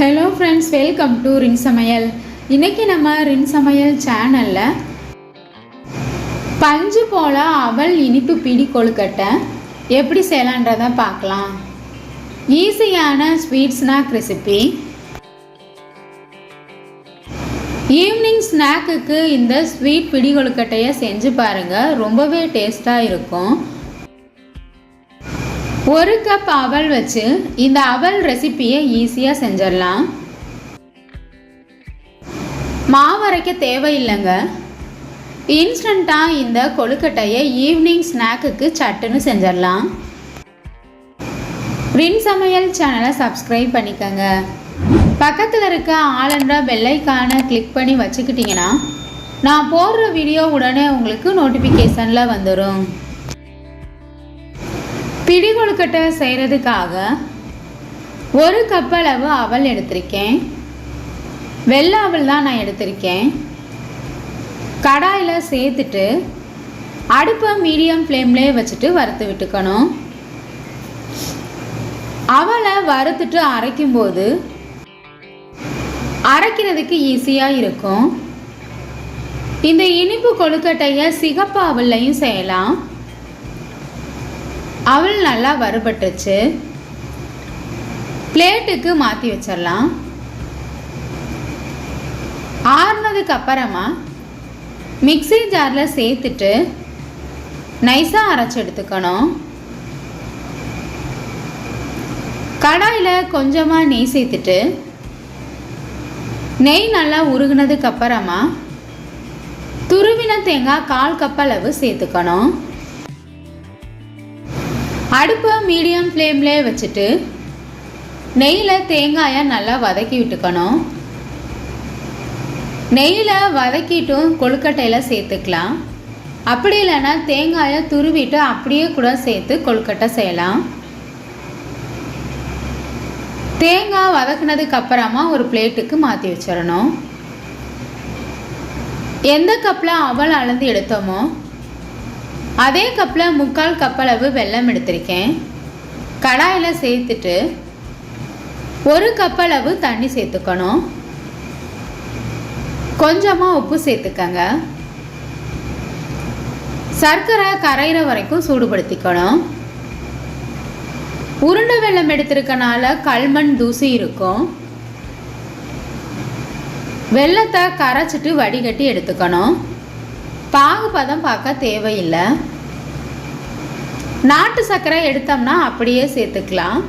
Hello friends welcome to ரின் சமையல் இன்றைக்கி நம்ம ரின் சமையல் சேனலில் பஞ்சு போல அவல் இனிப்பு பிடி கொழுக்கட்டை எப்படி செய்யலான்றதை பார்க்கலாம். ஈஸியான ஸ்வீட் ஸ்நாக் ரெசிபி ஈவினிங் ஸ்நாக்குக்கு இந்த ஸ்வீட் பிடி கொழுக்கட்டையை செஞ்சு பாருங்கள் ரொம்பவே டேஸ்ட்டாக இருக்கும். ஒரு கப் அவல் வச்சு இந்த அவல் ரெசிப்பியை ஈஸியாக செஞ்சிடலாம். மாவரைக்க தேவையில்லைங்க. இன்ஸ்டண்ட்டாக இந்த கொழுக்கட்டையை ஈவினிங் ஸ்நாக்குக்கு சட்டுன்னு செஞ்சிடலாம். ரின் சமையல் சேனலை சப்ஸ்கிரைப் பண்ணிக்கோங்க. பக்கத்தில் இருக்க ஆளுன்ற பெல்லைக்கான கிளிக் பண்ணி வச்சுக்கிட்டிங்கன்னா நான் போடுற வீடியோ உடனே உங்களுக்கு நோட்டிஃபிகேஷனில் வந்துடும் பிடி கொழுக்கட்டை செய்கிறதுக்காக ஒரு கப் அளவு அவல் எடுத்திருக்கேன். வெள்ளை அவல் தான் நான் எடுத்திருக்கேன். கடாயில் சேர்த்துட்டு அடுப்பை மீடியம் ஃப்ளேம்லேயே வச்சுட்டு வறுத்து விட்டுக்கணும். அவளை வறுத்துட்டு அரைக்கும்போது அரைக்கிறதுக்கு ஈஸியாக இருக்கும். இந்த இனிப்பு கொழுக்கட்டையை சிகப்பு அவல்லையும் செய்யலாம். அவள் நல்லா வறுபட்டுச்சு. பிளேட்டுக்கு மாற்றி வச்சிடலாம் ஆறுனதுக்கு அப்புறமா மிக்சி ஜாரில் சேர்த்துட்டு நைஸாக அரைச்சி எடுத்துக்கணும். கடாயில் கொஞ்சமாக நெய் சேர்த்துட்டு நெய் நல்லா உருகுனதுக்கு அப்புறமா துருவின தேங்காய் கால் கப் அளவு சேர்த்துக்கணும். அடுப்பை மீடியம் ஃப்ளேம்லேயே வச்சுட்டு நெய்யில் தேங்காயை நல்லா வதக்கி விட்டுக்கணும். நெய்யில் வதக்கிட்டும் கொழுக்கட்டையில் சேர்த்துக்கலாம். அப்படி இல்லைன்னா தேங்காயை துருவிட்டு அப்படியே கூட சேர்த்து கொழுக்கட்டை செய்யலாம். தேங்காய் வதக்குனதுக்கு அப்புறமா ஒரு பிளேட்டுக்கு மாற்றி வச்சிடணும். எந்த கப்பில் அவல் அளந்து எடுத்தோமோ அதே கப்பில் முக்கால் கப்பளவு வெல்லம் எடுத்திருக்கேன். கடாயில் சேர்த்துட்டு ஒரு கப்பளவு தண்ணி சேர்த்துக்கணும். கொஞ்சமாக உப்பு சேர்த்துக்கங்க. சர்க்கரை கரையிற வரைக்கும் சூடுபடுத்திக்கணும். உருண்டை வெள்ளம் எடுத்திருக்கனால கல்மண் தூசி இருக்கும். வெள்ளத்தை கரைச்சிட்டு வடிகட்டி எடுத்துக்கணும். பாகு பதம் பார்க்க தேவையில்லை. நாட்டு சர்க்கரை எடுத்தோம்னா அப்படியே சேர்த்துக்கலாம்.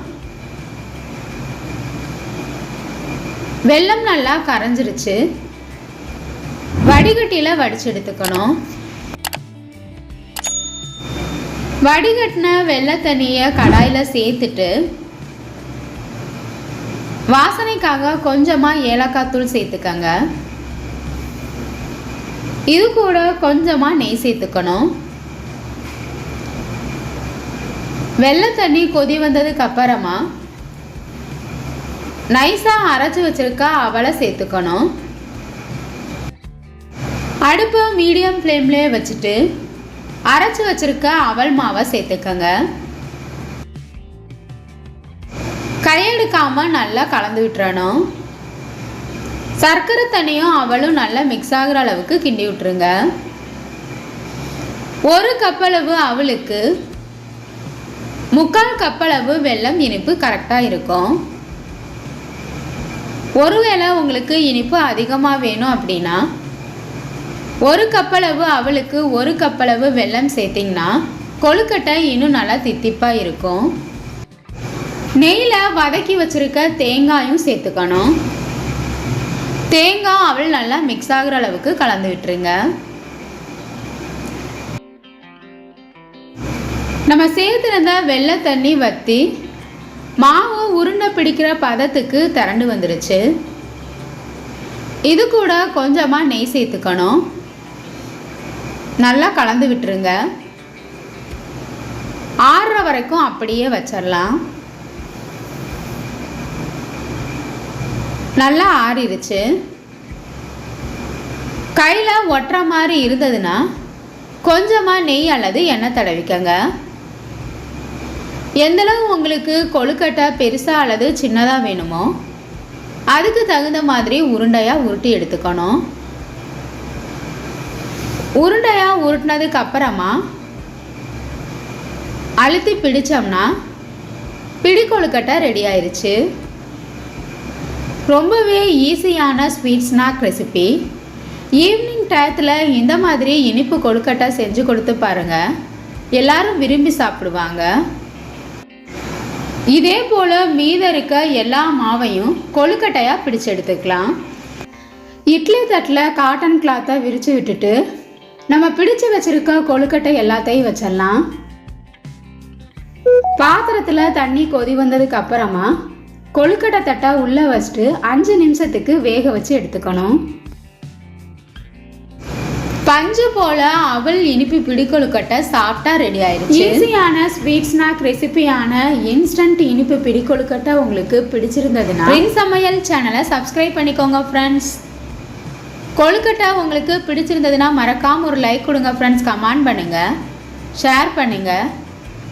வெள்ளம் நல்லா கரைஞ்சிருச்சு. வடிகட்டியில் வடிச்சு எடுத்துக்கணும். வடிகட்டின வெள்ளை தண்ணியை கடாயில் சேர்த்துட்டு வாசனைக்காக கொஞ்சமாக ஏலக்காய் தூள் சேர்த்துக்கங்க. இது கூட கொஞ்சமாக நெய் சேர்த்துக்கணும் வெள்ளை தண்ணி கொதி வந்ததுக்கு அப்புறமா நைஸாக அரைச்சி வச்சிருக்க அவளை சேர்த்துக்கணும். அடுப்பை மீடியம் ஃப்ளேம்லேயே வச்சுட்டு அரைச்சி வச்சிருக்க அவல் மாவை சேர்த்துக்கங்க. கையெடுக்காமல் நல்லா கலந்து விட்டுறணும். சர்க்கரை தண்ணியும் அவளும் நல்லா மிக்ஸ் ஆகிற அளவுக்கு கிண்டி விட்டுருங்க. ஒரு கப்பளவு அவளுக்கு முக்கால் கப்பளவு வெல்லம் இனிப்பு கரெக்டாக இருக்கும். ஒருவேளை உங்களுக்கு இனிப்பு அதிகமாக வேணும் அப்படின்னா ஒரு கப்பளவு அவளுக்கு ஒரு கப்பளவு வெல்லம் சேர்த்திங்கன்னா கொழுக்கட்டை இன்னும் நல்லா தித்திப்பாக இருக்கும். நெய்யில் வதக்கி வச்சுருக்க தேங்காயும் சேர்த்துக்கணும். தேங்காய் அவள் நல்லா மிக்ஸ் ஆகுற அளவுக்கு கலந்து விட்டுருங்க. நம்ம சேர்த்துருந்த வெள்ளை தண்ணி வற்றி மாவு உருண்டை பிடிக்கிற பதத்துக்கு திரண்டு வந்துருச்சு. இது கூட கொஞ்சமாக நெய் சேர்த்துக்கணும். நல்லா கலந்து விட்டுருங்க. ஆறுற வரைக்கும் அப்படியே வச்சிடலாம் நல்லா ஆறிடுச்சு. கையில் ஒட்டுற மாதிரி இருந்ததுன்னா கொஞ்சமாக நெய் அல்லது எண்ணெய் தடவிக்கங்க. எந்தளவு உங்களுக்கு கொழுக்கட்டை பெருசாக அல்லது சின்னதாக வேணுமோ அதுக்கு தகுந்த மாதிரி உருண்டையாக உருட்டி எடுத்துக்கணும். உருண்டையாக உருட்டினதுக்கு அப்புறமா அழுத்தி பிடிச்சோம்னா பிடி கொழுக்கட்டை ரெடி ஆயிடுச்சு ரொம்பவே ஈஸியான ஸ்வீட் ஸ்நாக் ரெசிபி ஈவினிங் டயத்தில் இந்த மாதிரி இனிப்பு கொழுக்கட்டை செஞ்சு கொடுத்து பாருங்கள் எல்லாரும் விரும்பி சாப்பிடுவாங்க. இதே போல் மீத இருக்க எல்லா மாவையும் கொழுக்கட்டையாக பிடிச்சு எடுத்துக்கலாம். இட்லி தட்டில் காட்டன் கிளாத்தை விரித்து விட்டுட்டு நம்ம பிடிச்சு வச்சுருக்க கொழுக்கட்டை எல்லாத்தையும் வச்சிடலாம். பாத்திரத்தில் தண்ணி கொதி வந்ததுக்கு அப்புறமா கொழுக்கட்டை தட்டை உள்ளே வச்சுட்டு அஞ்சு நிமிஷத்துக்கு வேக வச்சு எடுத்துக்கணும். பஞ்சு போல அவல் இனிப்பு பிடி கொழுக்கட்டை சாப்பிட்டா ரெடி ஆயிடுச்சு ஈஸியான ஸ்வீட் ஸ்நாக் ரெசிபியான இன்ஸ்டன்ட் இனிப்பு பிடி கொழுக்கட்டை உங்களுக்கு பிடிச்சிருந்ததுன்னா பின் சமையல் சேனலை சப்ஸ்கிரைப் பண்ணிக்கோங்க ஃப்ரெண்ட்ஸ் கொழுக்கட்டை உங்களுக்கு பிடிச்சிருந்ததுன்னா மறக்காம ஒரு லைக் கொடுங்க ஃப்ரெண்ட்ஸ் கமெண்ட் பண்ணுங்க. ஷேர் பண்ணுங்க.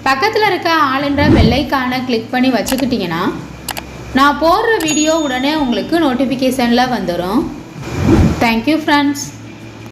பக்கத்தில் இருக்க ஆளுன்ற வெள்ளைக்கான கிளிக் பண்ணி வச்சுக்கிட்டிங்கன்னா நான் போடுற வீடியோ உடனே உங்களுக்கு நோட்டிஃபிகேஷனில் வந்துடும் தேங்க்யூ ஃப்ரெண்ட்ஸ்